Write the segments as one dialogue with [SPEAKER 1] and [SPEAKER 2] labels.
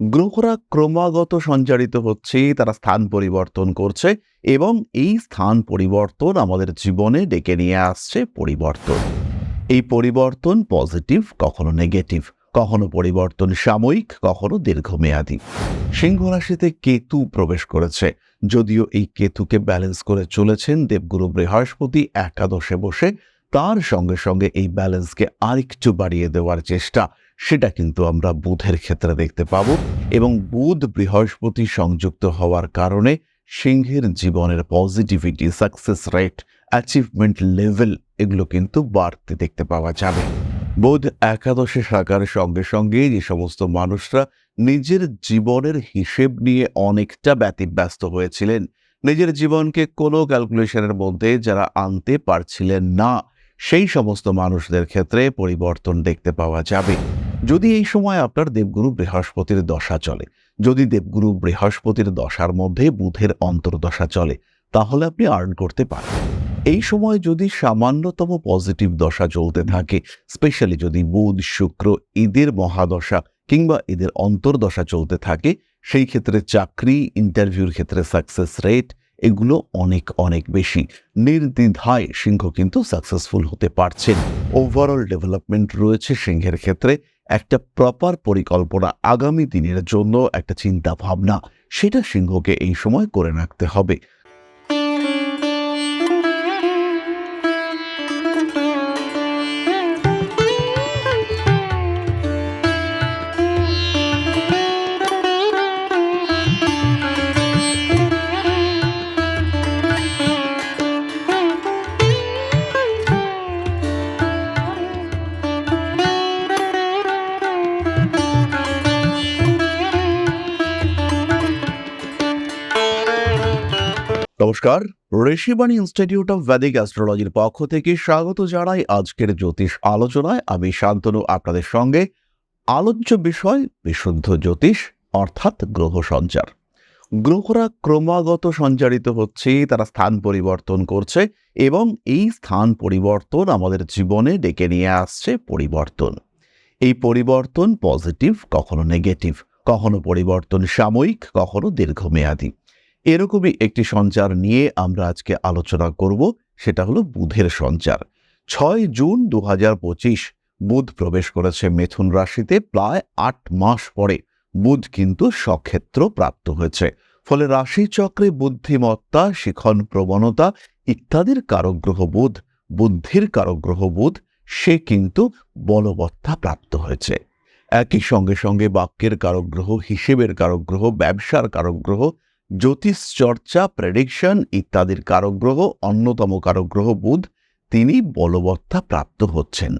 [SPEAKER 1] গ্রহরা ক্রমাগত সঞ্চারিত হচ্ছে, তারা স্থান পরিবর্তন করছে এবং এই স্থান পরিবর্তন আমাদের জীবনে ডেকে নিয়ে আসছে পরিবর্তন। এই পরিবর্তন পজিটিভ, কখনো নেগেটিভ, কখনো পরিবর্তন সাময়িক, কখনো দীর্ঘমেয়াদী। সিংহ রাশিতে কেতু প্রবেশ করেছে, যদিও এই কেতুকে ব্যালেন্স করে চলেছেন দেবগুরু বৃহস্পতি একাদশে বসে, তার সঙ্গে সঙ্গে এই ব্যালেন্সকে আরেকটু বাড়িয়ে দেওয়ার চেষ্টা সেটা কিন্তু আমরা বুধের ক্ষেত্রে দেখতে পাব এবং বুধ বৃহস্পতি সংযুক্ত হওয়ার কারণে সিংহের জীবনের positivity success rate achievement level এগুলো কিন্তু বাড়তে দেখতে পাওয়া যাবে। বুধ একাদশে শাখার সঙ্গে সঙ্গে যে সমস্ত মানুষরা নিজের জীবনের হিসেব নিয়ে অনেকটা ব্যতিব্যস্ত হয়েছিলেন, নিজের জীবনকে কোনো ক্যালকুলেশনের মধ্যে যারা আনতে পারছিলেন না, সেই সমস্ত মানুষদের ক্ষেত্রে পরিবর্তন দেখতে পাওয়া যাবে। যদি এই সময় আপনার দেবগুরু বৃহস্পতির দশা চলে, যদি দেবগুরু বৃহস্পতির দশার মধ্যে বুধের অন্তর্দশা চলে, তাহলে আপনি আর্ন করতে পারেন। এই সময় যদি সামান্যতম পজিটিভ দশা চলতে থাকে স্পেশালি যদি বুধ, শুক্র ঈদের মহাদশা কিংবা এদের অন্তর্দশা চলতে থাকে, সেই ক্ষেত্রে চাকরি ইন্টারভিউর ক্ষেত্রে সাকসেস রেট এগুলো অনেক অনেক বেশি। নির্দ্বিধায় সিংহ কিন্তু সাকসেসফুল হতে পারছেন ওভারঅল ডেভেলপমেন্ট রয়েছে সিংহের ক্ষেত্রে। একটা প্রপার পরিকল্পনা আগামী দিনের জন্য একটা চিন্তা ভাবনা সেটা সিংহকে এই সময় করে রাখতে হবে। নমস্কার। ঋষিবাণী ইনস্টিটিউট অফ ভেদিক অ্যাস্ট্রোলজির পক্ষ থেকে স্বাগত জানাই আজকের জ্যোতিষ আলোচনায়। আমি শান্তনু, আপনাদের সঙ্গে। আলোচ্য বিষয়, বিশুদ্ধ জ্যোতিষ, অর্থাৎ গ্রহ সঞ্চার। গ্রহরা ক্রমাগত সঞ্চারিত হচ্ছে, তারা স্থান পরিবর্তন করছে এবং এই স্থান পরিবর্তন আমাদের জীবনে ডেকে নিয়ে আসছে পরিবর্তন। এই পরিবর্তন পজিটিভ কখনো নেগেটিভ কখনো পরিবর্তন সাময়িক, কখনো দীর্ঘমেয়াদী। এরকমই একটি সঞ্চার নিয়ে আমরা আজকে আলোচনা করব, সেটা হলো বুধের সঞ্চার। ছয় জুন দু পঁচিশ বুধ প্রবেশ করেছে মিথুন রাশিতে, প্রায় আট মাস পরে বুধ কিন্তু সক্ষেত্র প্রাপ্ত হয়েছে। ফলে রাশিচক্রে বুদ্ধিমত্তা, শিখন প্রবণতা ইত্যাদির কারগ্রহ বুধ, বুদ্ধির কারগ্রহ বুধ, সে কিন্তু বলবত্তা প্রাপ্ত হয়েছে। একই সঙ্গে সঙ্গে বাক্যের কারগ্রহ হিসেবের কারগ্রহ ব্যবসার কারগ্রহ জ্যোতিষ চর্চা প্রেডিকশন ইত্যাদির কারগ্রহ অন্যতম কারগ্রহ বুধ তিনি বলবত্তা প্রাপ্ত হচ্ছেন।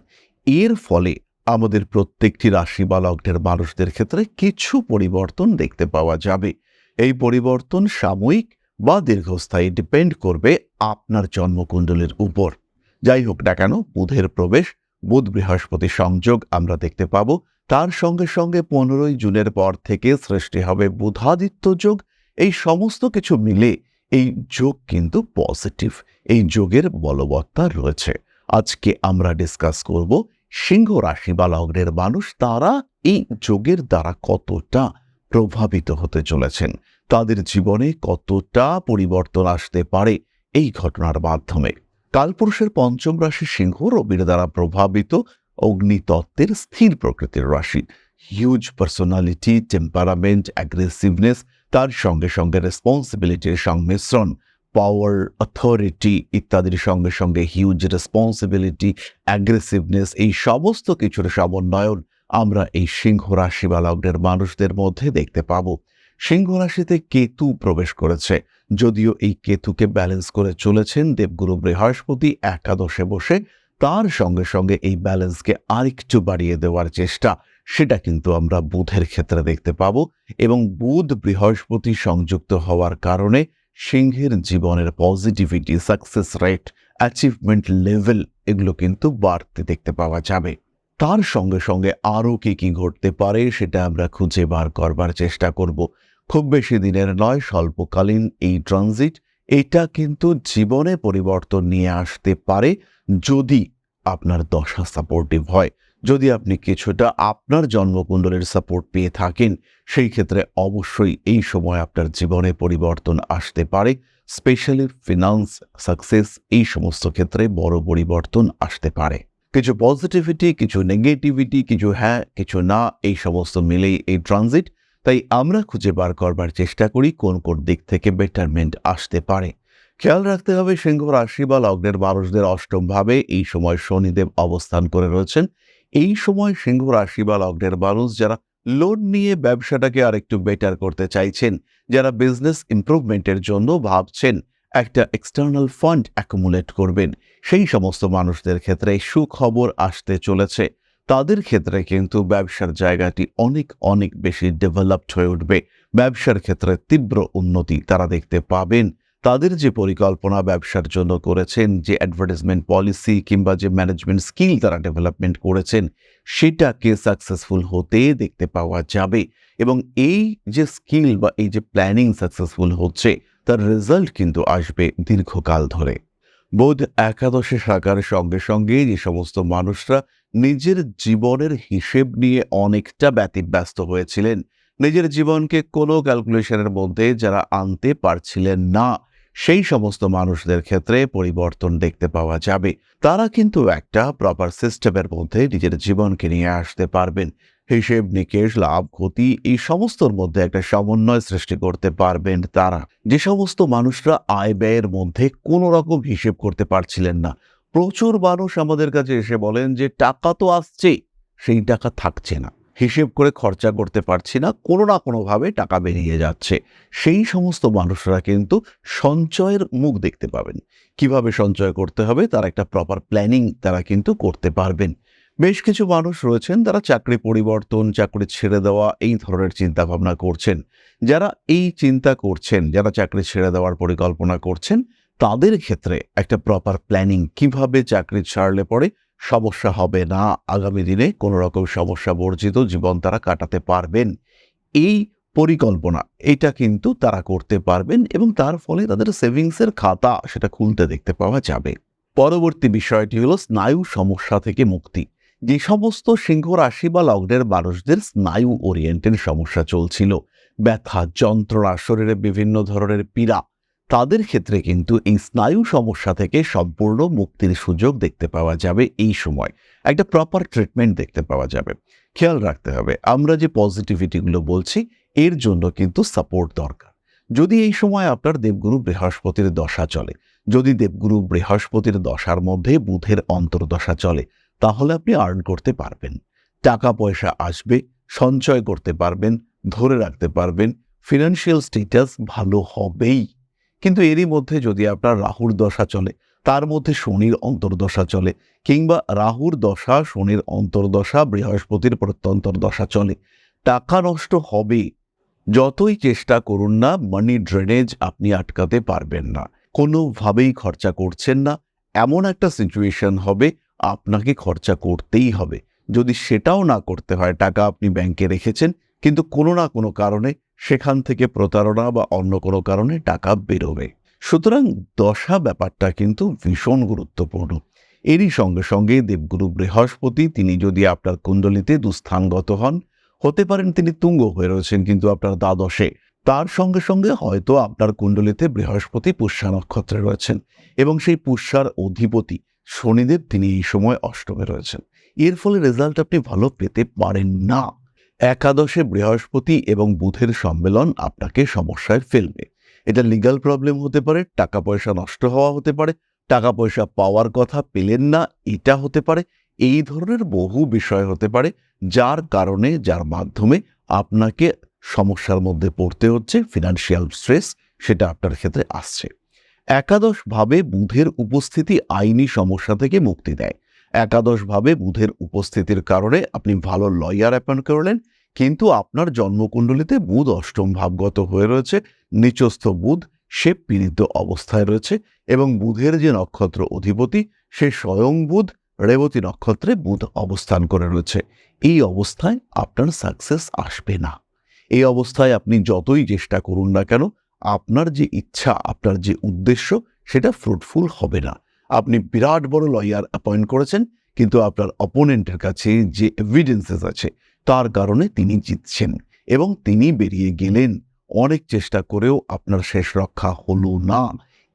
[SPEAKER 1] এর ফলে আমাদের প্রত্যেকটি রাশি বা লগ্নের মানুষদের ক্ষেত্রে কিছু পরিবর্তন দেখতে পাওয়া যাবে। এই পরিবর্তন সাময়িক বা দীর্ঘস্থায়ী ডিপেন্ড করবে আপনার জন্মকুণ্ডলীর উপর। যাই হোক না কেন, বুধের প্রবেশ, বুধ বৃহস্পতি সংযোগ আমরা দেখতে পাব। তার সঙ্গে সঙ্গে পনেরোই জুনের পর থেকে সৃষ্টি হবে বুধাদিত্য যোগ এই সমস্ত কিছু মিলে এই যোগ কিন্তু পজিটিভ এই যোগের বলবত্তা রয়েছে। আজকে আমরা ডিসকাস করব সিংহ রাশি বা লগ্নের মানুষ তারা এই যোগের দ্বারা কতটা প্রভাবিত হতে চলেছেন, তাদের জীবনে কতটা পরিবর্তন আসতে পারে এই ঘটনার মাধ্যমে। কালপুরুষের পঞ্চম রাশি সিংহ রবির দ্বারা প্রভাবিত অগ্নিতত্ত্বের স্থির প্রকৃতির রাশি। হিউজ পার্সোনালিটি টেম্পারামেন্ট অ্যাগ্রেসিভনেস তার সঙ্গে সঙ্গে রেসপন্সিবিলিটির সংমিশ্রণ পাওয়ার অথরিটি ইত্যাদির সঙ্গে সঙ্গে হিউজ রেসপন্সিবিলিটি অ্যাগ্রেসিভনেস এই সমস্ত কিছুর সমন্বয়ন আমরা এই সিংহ রাশি বা লগ্নের মানুষদের মধ্যে দেখতে পাব। সিংহ রাশিতে কেতু প্রবেশ করেছে। যদিও এই কেতুকে ব্যালেন্স করে চলেছেন দেবগুরু বৃহস্পতি একাদশে বসে, তার সঙ্গে সঙ্গে এই ব্যালেন্সকে আরেকটু বাড়িয়ে দেওয়ার চেষ্টা। সেটা কিন্তু আমরা বুধের ক্ষেত্রে দেখতে পাব এবং বুধ বৃহস্পতি সংযুক্ত হওয়ার কারণে সিংহের জীবনের positivity success rate achievement level এগুলো কিন্তু বাড়তে দেখতে পাওয়া যাবে। তার সঙ্গে সঙ্গে আরও কি কি ঘটতে পারে সেটা আমরা খুঁজে বার করবার চেষ্টা করব। খুব বেশি দিনের নয়, স্বল্পকালীন এই ট্রানজিট এটা কিন্তু জীবনে পরিবর্তন নিয়ে আসতে পারে যদি আপনার দশা সাপোর্টিভ হয়। যদি আপনি কিছুটা আপনার জন্মকুণ্ডলের সাপোর্ট পেয়ে থাকেন, সেই ক্ষেত্রে অবশ্যই এই সময় আপনার জীবনে পরিবর্তন আসতে পারে। স্পেশালি ফিনান্স সাকসেস এই সমস্ত ক্ষেত্রে বড় পরিবর্তন আসতে পারে। কিছু পজিটিভিটি কিছু নেগেটিভিটি কিছু হ্যাঁ কিছু না, এই সমস্ত মিলেই এই ট্রানজিট তাই আমরা খুঁজে বার করবার চেষ্টা করি কোন কোন দিক থেকে বেটারমেন্ট আসতে পারে। খেয়াল রাখতে হবে, সিংহ রাশি বা লগ্নের মানুষদের অষ্টমভাবে এই সময় শনিদেব অবস্থান করে রয়েছেন। এই সময় সিংহ রাশি বা লগ্নের মানুষ যারা লোন নিয়ে ব্যবসাটাকে আরেকটু বেটার করতে চাইছেন, যারা বিজনেস ইমপ্রুভমেন্টের জন্য ভাবছেন, একটা এক্সটার্নাল ফান্ড অ্যাকুমুলেট করবেন। সেই সমস্ত মানুষদের ক্ষেত্রে সুখবর আসতে চলেছে। তাদের ক্ষেত্রে কিন্তু ব্যবসার জায়গাটি অনেক অনেক বেশি ডেভেলপড হয়ে উঠবে। ব্যবসার ক্ষেত্রে তীব্র উন্নতি তারা দেখতে পাবেন। তাদের যে পরিকল্পনা ব্যবসার জন্য করেছেন, যে অ্যাডভার্টাইজমেন্ট পলিসি কিংবা যে ম্যানেজমেন্ট স্কিল তারা ডেভেলপমেন্ট করেছেন, সেটাকে সাকসেসফুল হতে দেখতে পাওয়া যাবে। এবং এই যে স্কিল বা এই যে প্ল্যানিং সাকসেসফুল হচ্ছে, তার রেজাল্ট কিন্তু আসবে দীর্ঘকাল ধরে। বোধ একাদশে শাখার সঙ্গে সঙ্গে যে সমস্ত মানুষরা নিজের জীবনের হিসেব নিয়ে অনেকটা ব্যতিব্যস্ত হয়েছিলেন, নিজের জীবনকে কোনো ক্যালকুলেশনের মধ্যে যারা আনতে পারছিলেন না। সেই সমস্ত মানুষদের ক্ষেত্রে পরিবর্তন দেখতে পাওয়া যাবে। তারা কিন্তু একটা প্রপার সিস্টেমের মধ্যে নিজের জীবনকে নিয়ে আসতে পারবেন। হিসেব নিকেশ, লাভ, ক্ষতি এই সমস্তর মধ্যে একটা সমন্বয় সৃষ্টি করতে পারবেন তারা। যে সমস্ত মানুষরা আয় ব্যয়ের মধ্যে কোনো রকম হিসেব করতে পারছিলেন না। প্রচুর মানুষ আমাদের কাছে এসে বলেন যে, টাকা তো আসছে সেই টাকা থাকছে না। হিসেব করে খরচা করতে পারছি না, কোনো না কোনোভাবে টাকা বেরিয়ে যাচ্ছে। সেই সমস্ত মানুষরা কিন্তু সঞ্চয়ের মুখ দেখতে পাবেন। কীভাবে সঞ্চয় করতে হবে তার একটা প্রপার প্ল্যানিং তারা কিন্তু করতে পারবেন। বেশ কিছু মানুষ রয়েছেন তারা চাকরি পরিবর্তন, চাকরি ছেড়ে দেওয়া এই ধরনের চিন্তা ভাবনা করছেন। যারা এই চিন্তা করছেন, যারা চাকরি ছেড়ে দেওয়ার পরিকল্পনা করছেন, তাদের ক্ষেত্রে একটা প্রপার প্ল্যানিং কীভাবে চাকরি ছাড়লে পরে সমস্যা হবে না। আগামী দিনে কোনো রকম সমস্যা বর্জিত জীবন তারা কাটাতে পারবেন। এই পরিকল্পনা, এটা কিন্তু তারা করতে পারবেন এবং তার ফলে তাদের সেভিংসের খাতা সেটা খুলতে দেখতে পাওয়া যাবে। পরবর্তী বিষয়টি হলো স্নায়ু সমস্যা থেকে মুক্তি। যে সমস্ত সিংহ রাশি বা লগ্নের মানুষদের স্নায়ু ওরিয়েন্টেড সমস্যা চলছিল। ব্যথা, যন্ত্রণা, শরীরে বিভিন্ন ধরনের পীড়া তাদের ক্ষেত্রে কিন্তু এই স্নায়ু সমস্যা থেকে সম্পূর্ণ মুক্তির সুযোগ দেখতে পাওয়া যাবে এই সময়। একটা প্রপার ট্রিটমেন্ট দেখতে পাওয়া যাবে। খেয়াল রাখতে হবে, আমরা যে পজিটিভিটিগুলো বলছি, এর জন্য কিন্তু সাপোর্ট দরকার। যদি এই সময় আপনার দেবগুরু বৃহস্পতির দশা চলে, যদি দেবগুরু বৃহস্পতির দশার মধ্যে বুধের অন্তর্দশা চলে, তাহলে আপনি আর্ন করতে পারবেন। টাকা পয়সা আসবে, সঞ্চয় করতে পারবেন, ধরে রাখতে পারবেন ফিনান্সিয়াল স্টেটাস ভালো হবেই। কিন্তু এরই মধ্যে যদি আপনার রাহুর দশা চলে, তার মধ্যে শনির অন্তর্দশা চলে, কিংবা রাহুর দশা, শনির অন্তর্দশা, বৃহস্পতির প্রত্যন্তর দশা চলে, টাকা নষ্ট হবে। যতই চেষ্টা করুন না মানি ড্রেনেজ আপনি আটকাতে পারবেন না। কোনোভাবেই খরচা করছেন না। এমন একটা সিচুয়েশন হবে, আপনাকে খরচা করতেই হবে। যদি সেটাও না করতে হয়, টাকা আপনি ব্যাংকে রেখেছেন, কিন্তু কোনো না কোনো কারণে সেখান থেকে প্রতারণা বা অন্য কোনো কারণে টাকা বেরোবে। সুতরাং দশা ব্যাপারটা কিন্তু ভীষণ গুরুত্বপূর্ণ। এরই সঙ্গে সঙ্গে দেবগুরু বৃহস্পতি, তিনি যদি আপনার কুণ্ডলিতে দুস্থানগত হন, হতে পারেন তিনি তুঙ্গ হয়ে রয়েছেন কিন্তু আপনার দ্বাদশে। তার সঙ্গে সঙ্গে হয়তো আপনার কুণ্ডলিতে বৃহস্পতি পুষ্যা নক্ষত্রে রয়েছেন এবং সেই পুষ্যার অধিপতি শনিদেব তিনি এই সময় অষ্টমে রয়েছেন। এর ফলে রেজাল্ট আপনি ভালো পেতে পারেন না। একাদশে বৃহস্পতি এবং বুধের সম্মেলন আপনাকে সমস্যায় ফেলবে। এটা লিগাল প্রবলেম হতে পারে টাকা পয়সা নষ্ট হওয়া হতে পারে টাকা পয়সা পাওয়ার কথা পেলেন না, এটা হতে পারে, এই ধরনের বহু বিষয় হতে পারে, যার কারণে, যার মাধ্যমে আপনাকে সমস্যার মধ্যে পড়তে হচ্ছে ফিনান্সিয়াল স্ট্রেস সেটা আপনার ক্ষেত্রে আসছে। একাদশভাবে বুধের উপস্থিতি আইনি সমস্যা থেকে মুক্তি দেয়। একাদশভাবে বুধের উপস্থিতির কারণে আপনি ভালো লয়ার অ্যাপয়েন্ট করলেন, কিন্তু আপনার জন্মকুণ্ডলিতে বুধ অষ্টম ভাবগত হয়ে রয়েছে, নিচস্থ বুধ সে পীড়িত অবস্থায় রয়েছে এবং বুধের যে নক্ষত্র অধিপতি, সে স্বয়ং বুধ, রেবতী নক্ষত্রে বুধ অবস্থান করে রয়েছে। এই অবস্থায় আপনার সাকসেস আসবে না। এই অবস্থায় আপনি যতই চেষ্টা করুন না কেন, আপনার যে ইচ্ছা, আপনার যে উদ্দেশ্য, সেটা ফ্রুটফুল হবে না। আপনি বিরাট বড় লয়ার অ্যাপয়েন্ট করেছেন, কিন্তু আপনার অপোনেন্টের কাছে যে এভিডেন্সেস আছে, তার কারণে তিনি জিতছেন এবং তিনি বেরিয়ে গেলেন। অনেক চেষ্টা করেও আপনার শেষ রক্ষা হলো না।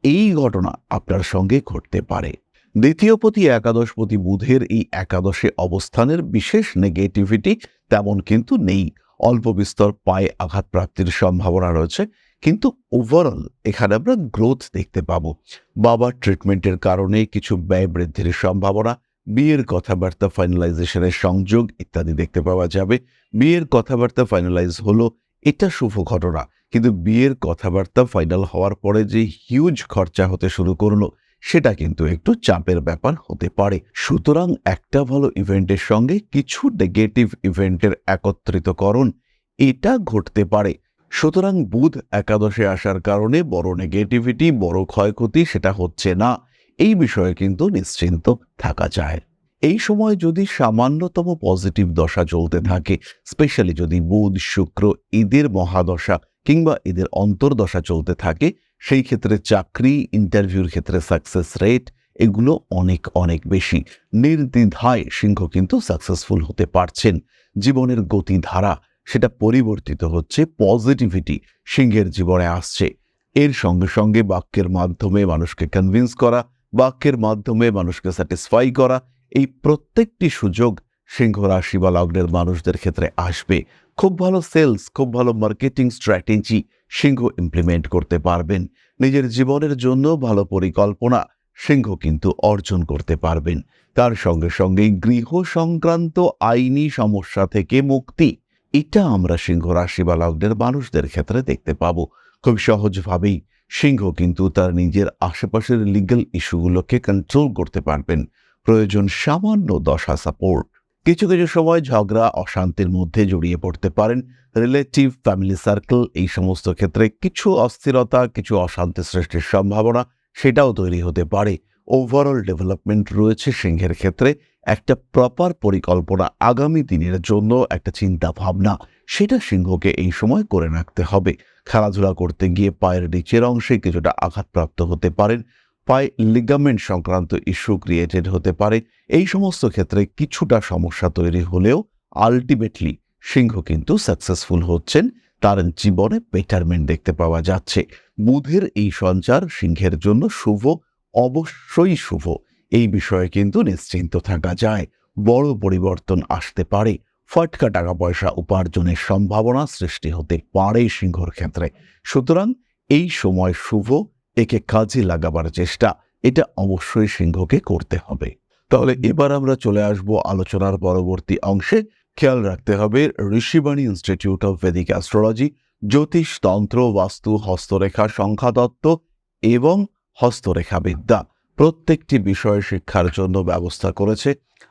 [SPEAKER 1] এই ঘটনা আপনার সঙ্গে ঘটতে পারে। দ্বিতীয়পতি একাদশপতি বুধের এই একাদশে অবস্থানের বিশেষ নেগেটিভিটি তেমন কিন্তু নেই। অল্প বিস্তর পায়ে আঘাত প্রাপ্তির সম্ভাবনা রয়েছে। কিন্তু ওভারঅল এখানে আমরা গ্রোথ দেখতে পাবো। বাবার ট্রিটমেন্টের কারণে কিছু ব্যয় বৃদ্ধির সম্ভাবনা, বিয়ের কথাবার্তা ফাইনালাইজেশনের সংযোগ ইত্যাদি দেখতে পাওয়া যাবে। বিয়ের কথাবার্তা ফাইনালাইজ হলো, এটা শুভ ঘটনা। কিন্তু বিয়ের কথাবার্তা ফাইনাল হওয়ার পরে যে হিউজ খরচা হতে শুরু করল, সেটা কিন্তু একটু চাপের ব্যাপার হতে পারে। সুতরাং একটা ভালো ইভেন্টের সঙ্গে কিছু নেগেটিভ ইভেন্টের একত্রিতকরণ, এটা ঘটতে পারে। সুতরাং বুধ একাদশে আসার কারণে বড় নেগেটিভিটি বড় ক্ষয়ক্ষতি সেটা হচ্ছে না। এই বিষয়ে কিন্তু নিশ্চিন্ত থাকা যায়। এই সময় যদি সামান্যতম পজিটিভ দশা চলতে থাকে স্পেশালি যদি বুধ, শুক্র ঈদের মহাদশা কিংবা এদের অন্তর্দশা চলতে থাকে, সেই ক্ষেত্রে চাকরি ইন্টারভিউর ক্ষেত্রে সাকসেস রেট এগুলো অনেক অনেক বেশি। নির্দ্বিধায় সিংহ কিন্তু সাকসেসফুল হতে পারছেন। জীবনের গতিধারা সেটা পরিবর্তিত হচ্ছে পজিটিভিটি সিংহের জীবনে আসছে। এর সঙ্গে সঙ্গে বাক্যের মাধ্যমে মানুষকে কনভিন্স করা, বাক্যের মাধ্যমে মানুষকে স্যাটিসফাই করা, এই প্রত্যেকটি সুযোগ সিংহ রাশি বা লগ্নের মানুষদের ক্ষেত্রে আসবে। খুব ভালো সেলস খুব ভালো মার্কেটিং স্ট্র্যাটেজি সিংহ ইমপ্লিমেন্ট করতে পারবেন। নিজের জীবনের জন্য ভালো পরিকল্পনা সিংহ কিন্তু অর্জন করতে পারবেন। তার সঙ্গে সঙ্গে গৃহ সংক্রান্ত আইনি সমস্যা থেকে মুক্তি এটা আমরা সিংহ রাশি বা লগ্নের মানুষদের ক্ষেত্রে দেখতে পাব। খুব সহজভাবেই সিংহ কিন্তু তার নিজের আশেপাশের লিগ্যাল ইস্যুগুলোকে কন্ট্রোল করতে পারবেন। প্রয়োজন সামান্য দশা সাপোর্ট কিছু কিছু সময় ঝগড়া, অশান্তির মধ্যে জড়িয়ে পড়তে পারেন। রিলেটিভ ফ্যামিলি সার্কেল এই সমস্ত ক্ষেত্রে কিছু অস্থিরতা, কিছু অশান্তি সৃষ্টির সম্ভাবনা সেটাও তৈরি হতে পারে। ওভারঅল ডেভেলপমেন্ট রয়েছে সিংহের ক্ষেত্রে। একটা প্রপার পরিকল্পনা আগামী দিনের জন্য একটা চিন্তা ভাবনা সেটা সিংহকে এই সময় করে রাখতে হবে। খেলাধুলা করতে গিয়ে পায়ের নিচের অংশে কিছুটা আঘাতপ্রাপ্ত হতে পারেন, পায়ে লিগামেন্ট সংক্রান্ত ইস্যু ক্রিয়েটেড হতে পারে। এই সমস্ত ক্ষেত্রে কিছুটা সমস্যা তৈরি হলেও আলটিমেটলি সিংহ কিন্তু সাকসেসফুল হচ্ছেন, তার জীবনে বেটারমেন্ট দেখতে পাওয়া যাচ্ছে। বুধের এই সঞ্চার সিংহের জন্য শুভ অবশ্যই শুভ। এই বিষয়ে কিন্তু নিশ্চিন্ত থাকা যায়। বড় পরিবর্তন আসতে পারে। ফটকা টাকা পয়সা উপার্জনের সম্ভাবনা সৃষ্টি হতে পারে সিংহর ক্ষেত্রে। সুতরাং এই সময় শুভ, একে কাজে লাগাবার চেষ্টা, এটা অবশ্যই সিংহকে করতে হবে। তাহলে এবার আমরা চলে আসব আলোচনার পরবর্তী অংশে। খেয়াল রাখতে হবে, Rishibani institute of Vedic astrology জ্যোতিষ তন্ত্র বাস্তু, হস্তরেখা, সংখ্যাতত্ত্ব এবং হস্তরেখা বিদ্যা প্রত্যেকটি বিষয় শিক্ষার জন্য ব্যবস্থা করেছে।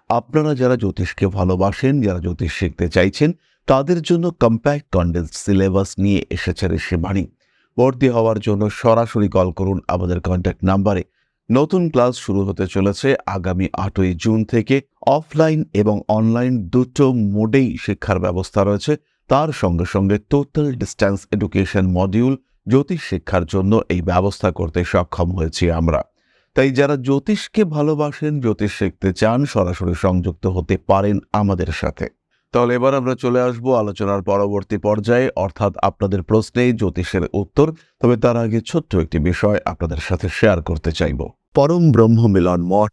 [SPEAKER 1] আপনারা যারা জ্যোতিষকে ভালোবাসেন, যারা জ্যোতিষ শিখতে চাইছেন, তাদের জন্য কম্প্যাক্ট কন্ডেন্স সিলেবাস নিয়ে এসেছে ঋষিবাণী। ভর্তি হওয়ার জন্য সরাসরি কল করুন আমাদের কন্ট্যাক্ট নাম্বারে নতুন ক্লাস শুরু হতে চলেছে আগামী আটই জুন থেকে। অফলাইন এবং অনলাইন দুটো মোডেই শিক্ষার ব্যবস্থা রয়েছে। তার সঙ্গে সঙ্গে টোটাল ডিস্ট্যান্স এডুকেশন মডিউল জ্যোতিষ শিক্ষার জন্য এই ব্যবস্থা করতে সক্ষম হয়েছি আমরা। তাই যারা জ্যোতিষকে ভালোবাসেন, জ্যোতিষ শিখতে চান, সরাসরি সংযুক্ত হতে পারেন আমাদের সাথে। তাহলে এবার আমরা চলে আসব আলোচনার পরবর্তী পর্যায়ে। অর্থাৎ আপনাদের প্রশ্নে জ্যোতিষের উত্তর, তবে তার আগে ছোট্ট একটি বিষয় আপনাদের সাথে শেয়ার করতে চাইব। পরম ব্রহ্ম মিলন মঠ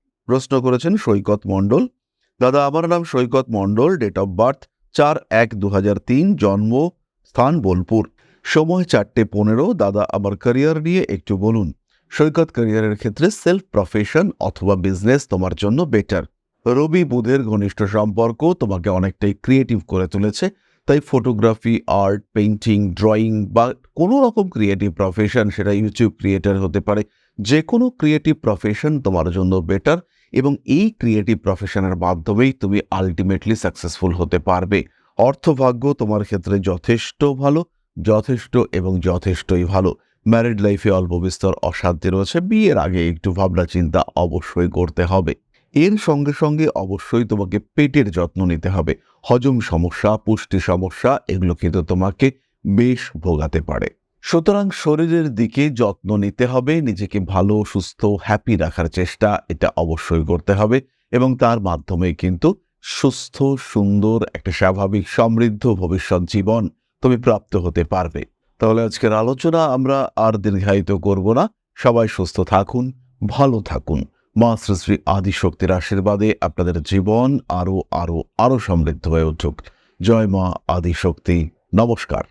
[SPEAKER 1] প্রশ্ন করেছেন সৈকত মণ্ডল। দাদা, আমার নাম Saikat Mondal date of birth চার এক দু জন্ম স্থান বোলপুর। সময় চারটে পনেরো। দাদা, আমার ক্যারিয়ার নিয়ে একটু বলুন। সৈকত ক্যারিয়ারের ক্ষেত্রে সেলফ প্রফেশন অথবা বিজনেস তোমার জন্য বেটার রবি বুধের ঘনিষ্ঠ সম্পর্ক তোমাকে অনেকটাই ক্রিয়েটিভ করে তুলেছে। তাই ফটোগ্রাফি আর্ট পেইন্টিং ড্রয়িং বা কোনো রকম ক্রিয়েটিভ প্রফেশন সেটা ইউটিউব ক্রিয়েটার হতে পারে। যে কোনো ক্রিয়েটিভ প্রফেশন তোমার জন্য বেটার এবং এই ক্রিয়েটিভ প্রফেশনের মাধ্যমেই তুমি আলটিমেটলি সাকসেসফুল হতে পারবে। অর্থভাগ্য তোমার ক্ষেত্রে যথেষ্ট ভালো, যথেষ্ট এবং যথেষ্টই ভালো। ম্যারিড লাইফে অল্প বিস্তর অশান্তি রয়েছে, বিয়ের আগে একটু ভাবনা চিন্তা অবশ্যই করতে হবে। এর সঙ্গে সঙ্গে অবশ্যই তোমাকে পেটের যত্ন নিতে হবে। হজম সমস্যা, পুষ্টি সমস্যা, এগুলো কিন্তু তোমাকে বেশ ভোগাতে পারে। সুতরাং শরীরের দিকে যত্ন নিতে হবে, নিজেকে ভালো, সুস্থ হ্যাপি রাখার চেষ্টা এটা অবশ্যই করতে হবে এবং তার মাধ্যমে কিন্তু সুস্থ, সুন্দর একটা স্বাভাবিক, সমৃদ্ধ ভবিষ্যৎ জীবন তুমি প্রাপ্ত হতে পারবে। তাহলে আজকের আলোচনা আমরা আর দীর্ঘায়িত করব না। সবাই সুস্থ থাকুন, ভালো থাকুন। মা শ্রী আদিশক্তির আশীর্বাদে আপনাদের জীবন আরও আরও আরও সমৃদ্ধ হয়ে উঠুক। জয় মা আদিশক্তি। নমস্কার।